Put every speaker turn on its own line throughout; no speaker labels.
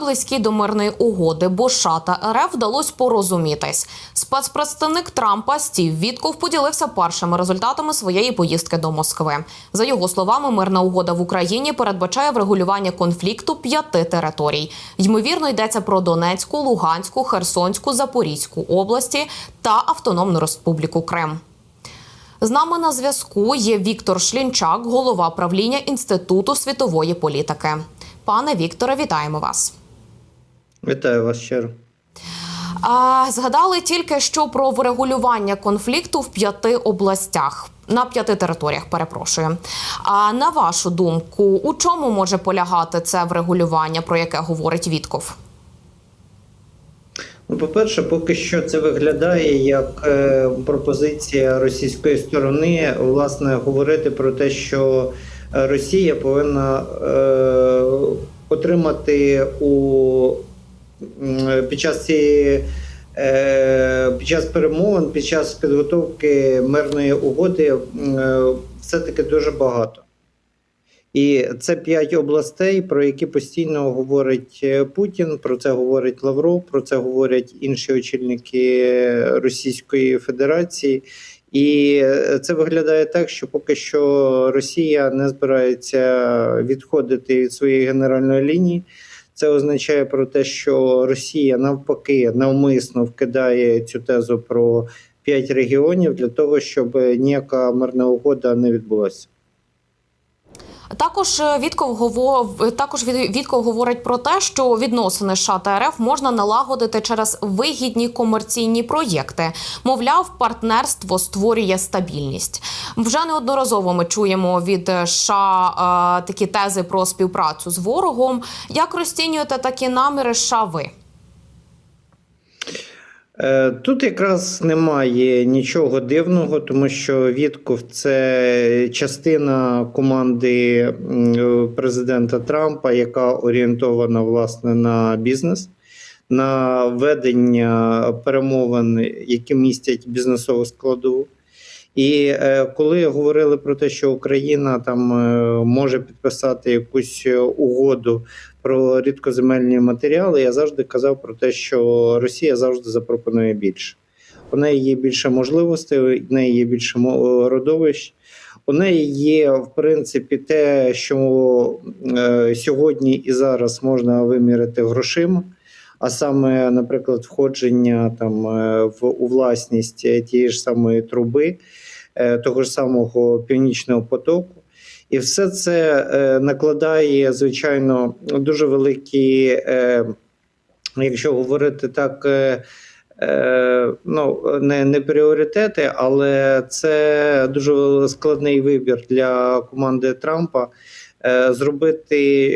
близькі до мирної угоди, бо США та РФ вдалося порозумітись. Спецпредставник Трампа Стів Вітков поділився першими результатами своєї поїздки до Москви. За його словами, мирна угода в Україні передбачає врегулювання конфлікту п'яти територій. Ймовірно, йдеться про Донецьку, Луганську, Херсонську, Запорізьку області та Автономну Республіку Крим. З нами на зв'язку є Віктор Шлінчак, голова правління Інституту світової політики. Пане Вікторе, вітаємо вас.
Вітаю вас щиро.
А, згадали тільки що про врегулювання конфлікту в п'яти областях. На п'яти територіях, перепрошую. А на вашу думку, у чому може полягати це врегулювання, про яке говорить Вітков?
Ну, по-перше, поки що це виглядає як е, пропозиція російської сторони, власне, говорити про те, що Росія повинна е, отримати у під час цієї. е, Під час перемовин, під час підготовки мирної угоди, е, все-таки дуже багато. І це п'ять областей, про які постійно говорить е, Путін. Про це говорить Лавров, про це говорять інші очільники Російської Федерації. І це виглядає так, що поки що Росія не збирається відходити від своєї генеральної лінії. Це означає про те, що Росія навпаки навмисно вкидає цю тезу про п'ять регіонів для того, щоб ніяка мирна угода не відбулася.
Також е, Вітков говор... також Вітков говорить про те, що відносини США та РФ можна налагодити через вигідні комерційні проєкти. Мовляв, партнерство створює стабільність. Вже неодноразово ми чуємо від США е, такі тези про співпрацю з ворогом. Як розцінюєте такі наміри США ви?
Е, Тут якраз немає нічого дивного, тому що Вітков це частина команди президента Трампа, яка орієнтована власне на бізнес, на ведення перемовин, які містять бізнесову складову. І е, коли говорили про те, що Україна там е, може підписати якусь угоду про рідкоземельні матеріали, я завжди казав про те, що Росія завжди запропонує більше. У неї є більше можливостей, у неї є більше мо- родовищ. У неї є, в принципі, те, що е, сьогодні і зараз можна виміряти грошима, а саме, наприклад, входження там е, в у власність е, тієї ж самої труби, е, того ж самого північного потоку. І все це е, накладає, звичайно, дуже великі, е, якщо говорити так, е, ну, не, не пріоритети, але це дуже складний вибір для команди Трампа зробити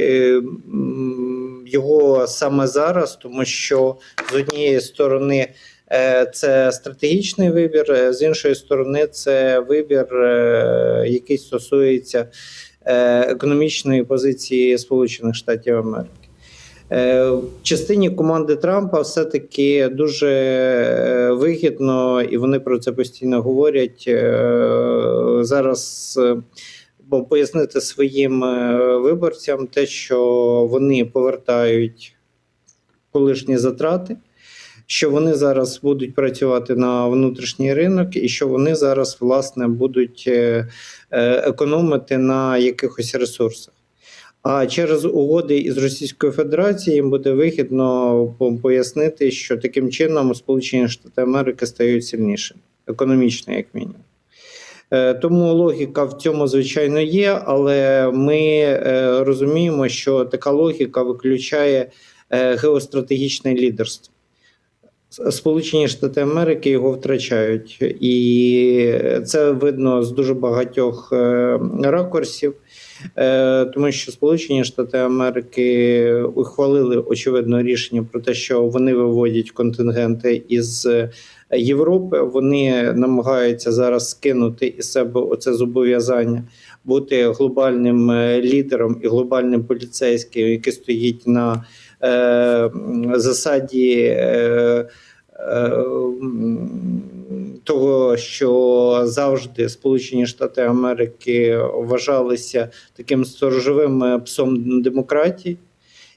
його саме зараз, тому що з однієї сторони. Е, Це стратегічний вибір, е, з іншої сторони, це вибір, е, який стосується економічної позиції Сполучених Штатів Америки. В частині команди Трампа все-таки дуже вигідно, і вони про це постійно говорять. Зараз пояснити своїм виборцям те, що вони повертають колишні затрати що вони зараз будуть працювати на внутрішній ринок, і що вони зараз власне будуть е, е, економити на якихось ресурсах. А через угоди із Російською Федерацією їм буде вигідно пояснити, що таким чином Сполучені Штати Америки стають сильнішими, економічно, як мінімум. Е, Тому логіка в цьому, звичайно, є, але ми розуміємо, що така логіка виключає геостратегічне лідерство. Сполучені Штати Америки його втрачають, і це видно з дуже багатьох е, ракурсів, е, тому що Сполучені Штати Америки ухвалили очевидно рішення про те, що вони виводять контингенти із Європи. Вони намагаються зараз скинути із себе оце зобов'язання бути глобальним е, лідером і глобальним поліцейським, який стоїть на засаді. Е, е, того, що завжди Сполучені Штати Америки вважалися таким сторожовим е, псом демократії,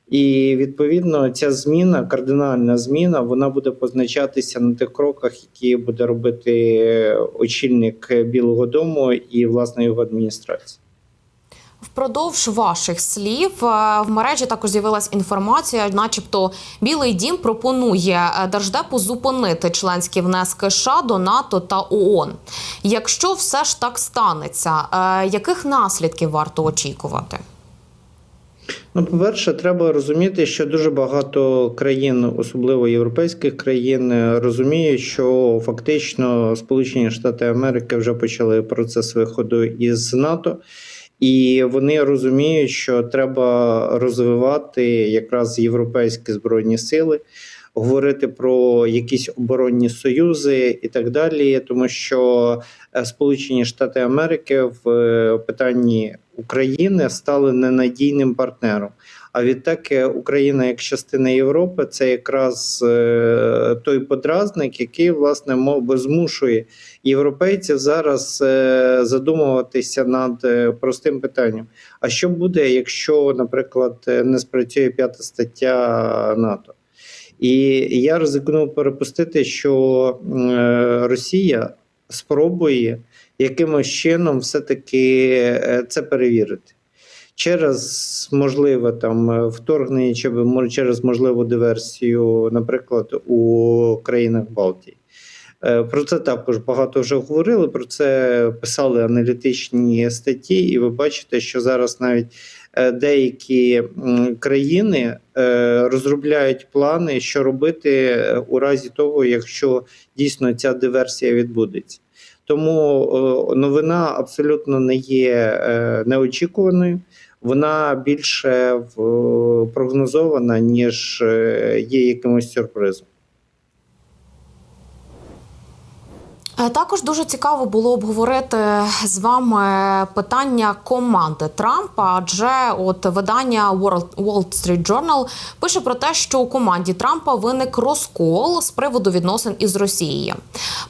І відповідно ця зміна, кардинальна зміна, вона буде позначатися на тих кроках, які буде робити очільник Білого Дому і власне його адміністрація.
Впродовж ваших слів е, в мережі також з'явилась інформація, начебто Білий Дім пропонує е, Держдепу зупинити членські внески США до НАТО та ООН. Якщо все ж так станеться, е, яких наслідків варто очікувати?
Ну, по-перше, треба розуміти, що дуже багато країн, особливо європейських країн, розуміють, що фактично Сполучені Штати Америки вже почали процес виходу із НАТО. І вони розуміють, що треба розвивати якраз європейські збройні сили, говорити про якісь оборонні союзи і так далі, тому що е, Сполучені Штати Америки в е, питанні України стали ненадійним партнером. А відтак е, Україна як частина Європи це якраз е, той подразник, який власне мов змушує європейців зараз е, задумуватися над простим питанням: а що буде, якщо, наприклад, не спрацює п'ята стаття НАТО? І я ризикнув перепустити, що Росія спробує якимось чином все-таки е, це перевірити. Через можливе там е, вторгнення чи через можливу диверсію, наприклад, у країнах Балтії. Е, Про це також багато вже говорили. Про це писали аналітичні статті, і ви бачите, що зараз навіть е, деякі країни розробляють плани, що робити у разі того, якщо дійсно ця диверсія відбудеться. Тому новина абсолютно не є неочікуваною. Вона більше в- прогнозована, ніж е, є якимось сюрпризом.
Е, Також дуже цікаво було обговорити з вами питання команди Трампа, адже от видання Wall Street Journal пише про те, що у команді Трампа виник розкол з приводу відносин із Росією.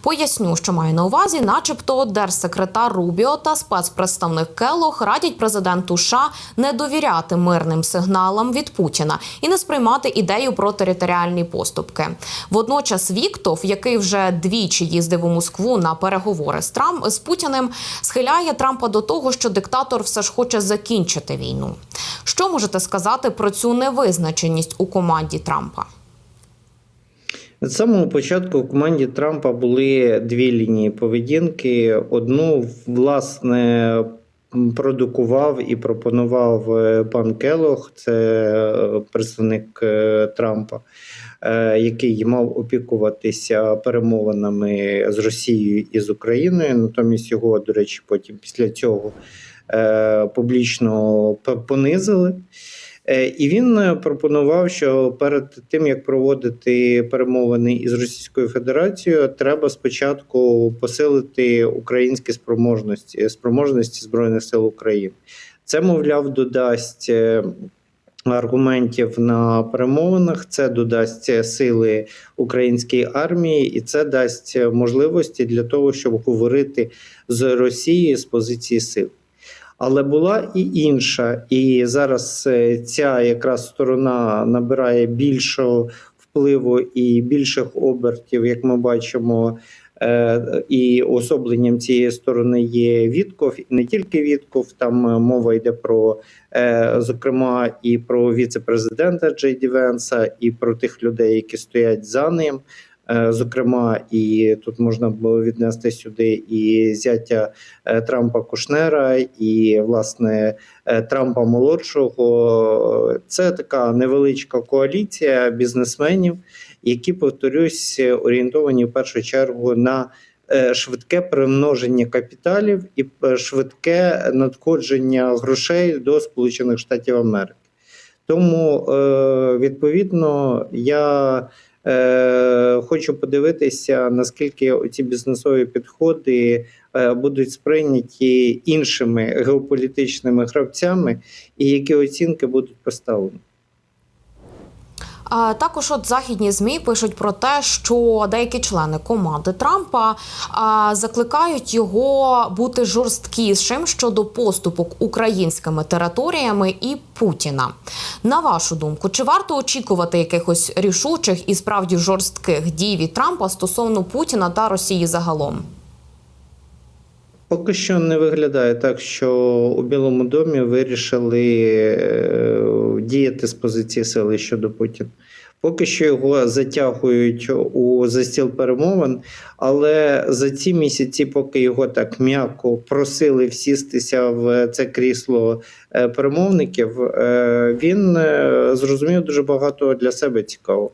Поясню, що маю на увазі, начебто, держсекретар Рубіо та спецпредставник Келох радять президенту США не довіряти мирним сигналам від Путіна і не сприймати ідею про територіальні поступки. Водночас Віктов, який вже двічі їздив у Москву на переговори з Трамп з Путіним, схиляє Трампа до того, що диктатор все ж хоче закінчити війну. Що можете сказати про цю невизначеність у команді Трампа?
З самого початку в команді Трампа були дві лінії поведінки. Одну, власне, продукував і пропонував е, пан Келох, це е, представник е, Трампа, який мав опікуватися перемовинами з Росією і з Україною. Натомість його, до речі, потім після цього публічно понизили. Е, І він е, пропонував, що перед тим як проводити перемовини із Російською Федерацією, треба спочатку посилити українські спроможності спроможності збройних сил України. Це, мовляв, додасть е, аргументів на перемовинах. Це додасть сили українській армії, і це дасть можливості для того, щоб говорити з Росією з позиції сил. Але була і інша, і зараз е, ця якраз сторона набирає більшого впливу і більших обертів, як ми бачимо. Е, І особленням цієї сторони є Вітков, не тільки Вітков. Там е, мова йде про, зокрема, і про віце-президента Джей Ді Венса, і про тих людей, які стоять за ним. Е, Зокрема, і тут можна було віднести сюди і зятя е, Трампа Кушнера, і власне е, Трампа молодшого. Це така невеличка коаліція бізнесменів, які, повторюсь, орієнтовані в першу чергу на швидке примноження капіталів і швидке надходження грошей до Сполучених Штатів Америки. Тому, е, відповідно, я е, хочу подивитися, наскільки ці бізнесові підходи е, будуть сприйняті іншими геополітичними гравцями, і які оцінки будуть поставлені.
Також от західні змі пишуть про те, що деякі члени команди Трампа закликають його бути жорсткішим щодо поступок українськими територіями і Путіна. На вашу думку, чи варто очікувати якихось рішучих і справді жорстких дій від Трампа стосовно Путіна та Росії загалом?
Поки що не виглядає так, що у Білому домі вирішили е, діяти з позиції сили щодо Путіна. Поки що його затягують у застіл перемовин, але за ці місяці, поки його так м'яко просили всістися в це крісло е, перемовників, е, він зрозумів дуже багато для себе цікавого.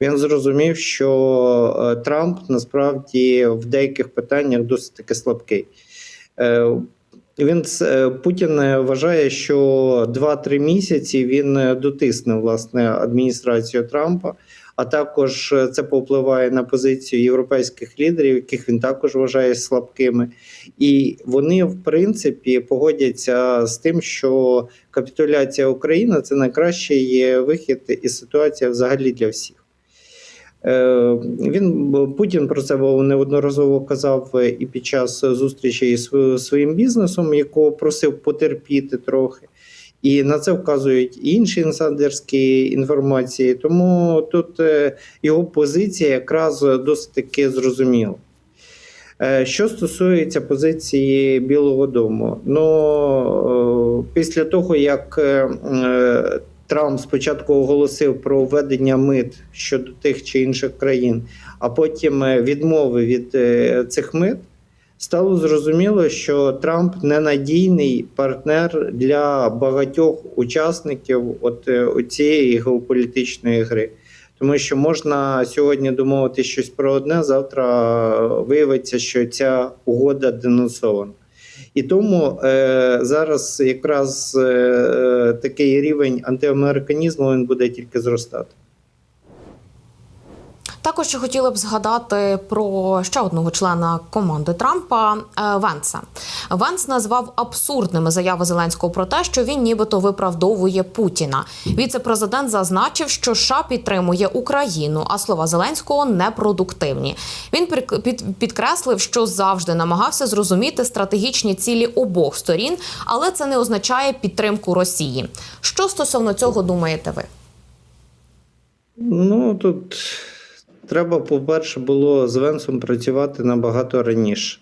Він зрозумів, що Трамп насправді в деяких питаннях досить таки слабкий. Е, Він е, Путін е, вважає, що 2-3 місяці він дотисне власне адміністрацію Трампа, а також це повпливає на позицію європейських лідерів, яких він також вважає слабкими. І вони, в принципі, погодяться з тим, що капітуляція України це найкращий вихід із ситуації взагалі для всіх. Е, Він Путін про це неодноразово казав і під час зустрічі із своїм бізнесом, якого просив потерпіти трохи. І на це вказують інші інсайдерські інформації. Тому тут е, його позиція якраз досить таки зрозуміла. Е, Що стосується позиції Білого Дому, ну е, після того, як е, е, Трамп спочатку оголосив про введення мит щодо тих чи інших країн, а потім е, відмови від е, цих мит, стало зрозуміло, що Трамп ненадійний партнер для багатьох учасників от е, цієї геополітичної гри. Тому що можна сьогодні домовити щось про одне, завтра виявиться, що ця угода денонсована. І тому е, зараз якраз е, такий рівень антиамериканізму він буде тільки зростати.
Також ще хотіли б згадати про ще одного члена команди Трампа е, Венса. Венс назвав абсурдними заяви Зеленського про те, що він нібито виправдовує Путіна. Віце-президент зазначив, що США підтримує Україну, а слова Зеленського непродуктивні. Він підкреслив, що завжди намагався зрозуміти стратегічні цілі обох сторін, але це не означає підтримку Росії. Що стосовно цього думаєте ви?
Ну тут треба, по-перше, було з Венсом працювати набагато раніше.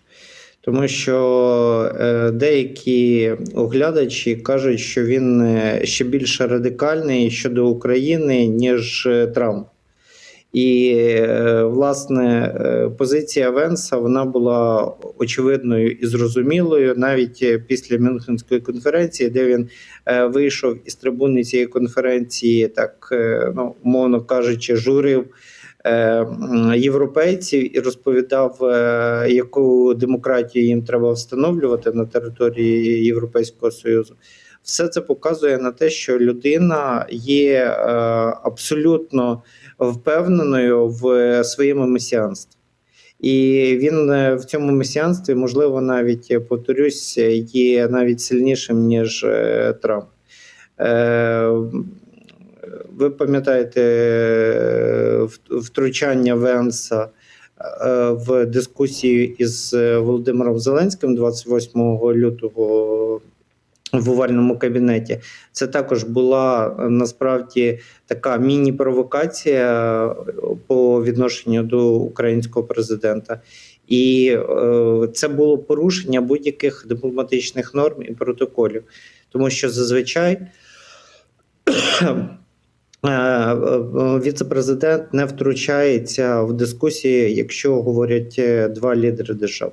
Тому що е, деякі оглядачі кажуть, що він е, ще більше радикальний щодо України, ніж е, Трамп. І власне позиція Венса вона була очевидною і зрозумілою навіть після Мюнхенської конференції, де він вийшов із трибуни цієї конференції, так ну умовно кажучи, журив європейців і розповідав, е, яку демократію їм треба встановлювати на території Європейського Союзу. Все це показує на те, що людина є е, абсолютно впевненою в своєму месіанстві. І він е, в цьому месіанстві, можливо, навіть е, повторюсь, е, є навіть сильнішим, ніж е, Трамп. Ви пам'ятаєте е, втручання Венса е, в дискусію із е, Володимиром Зеленським 28 лютого в овальному кабінеті. Це також була насправді така міні-провокація по відношенню до українського президента. І е, це було порушення будь-яких дипломатичних норм і протоколів, тому що зазвичай віце-президент не втручається в дискусії, якщо говорять е, два лідери держав.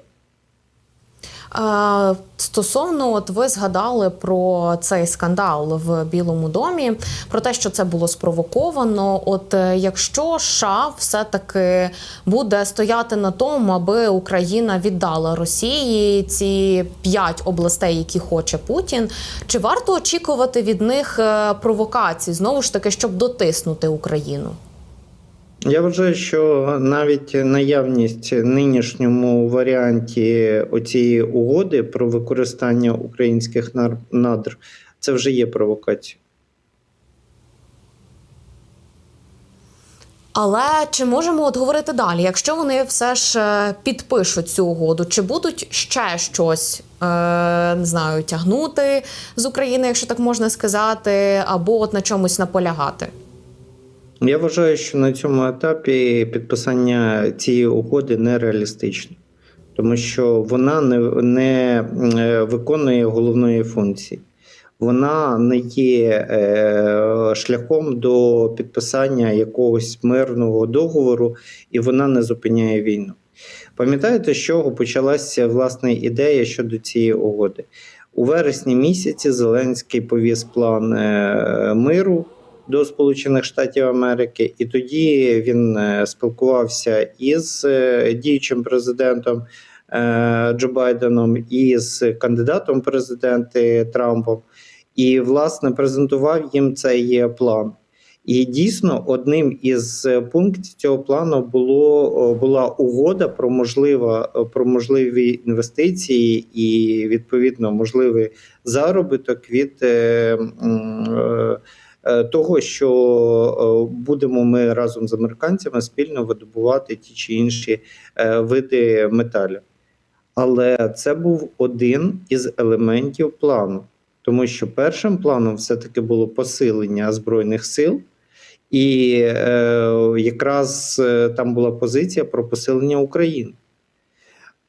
Стосовно, от ви згадали про цей скандал в Білому домі, про те, що це було спровоковано. От е, якщо США все-таки буде стояти на тому, аби Україна віддала Росії ці п'ять областей, які хоче Путін, чи варто очікувати від них е, провокацій знову ж таки, щоб дотиснути Україну?
Я вважаю, що навіть наявність нинішньому варіанті оцієї угоди про використання українських надр це вже є провокацією.
Але чи можемо от говорити далі? Якщо вони все ж е, підпишуть цю угоду, чи будуть ще щось е, не знаю, тягнути з України, якщо так можна сказати, або от на чомусь наполягати?
Я вважаю, що на цьому етапі підписання цієї угоди нереалістично, тому що вона не, не е, виконує головної функції. Вона не є е, шляхом до підписання якогось мирного договору, і вона не зупиняє війну. Пам'ятаєте, з чого почалася власне ідея щодо цієї угоди? У вересні місяці Зеленський повіз план е, миру до Сполучених Штатів Америки, і тоді він е, спілкувався із е, діючим президентом е, Джо Байденом і з кандидатом в президенти Трампом, і власне презентував їм цей план. І дійсно одним із пунктів цього плану було була угода про можливо, про можливі інвестиції і відповідно можливий заробіток від е, е, того, що е, будемо ми разом з американцями спільно видобувати ті чи інші е, види металів. Але це був один із елементів плану, тому що першим планом все-таки було посилення збройних сил. І е, якраз е, там була позиція про посилення України.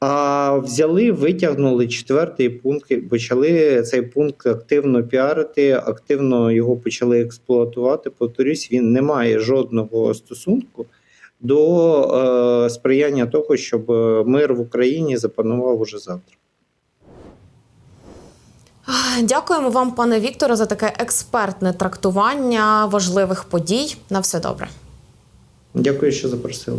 А взяли, витягнули четвертий пункт, і почали цей пункт активно піарити, активно його почали експлуатувати. Повторюсь, він не має жодного стосунку до е, сприяння того, щоб мир в Україні запанував уже завтра.
Дякуємо вам, пане Вікторе, за таке експертне трактування важливих подій. На все добре.
Дякую, що запросили.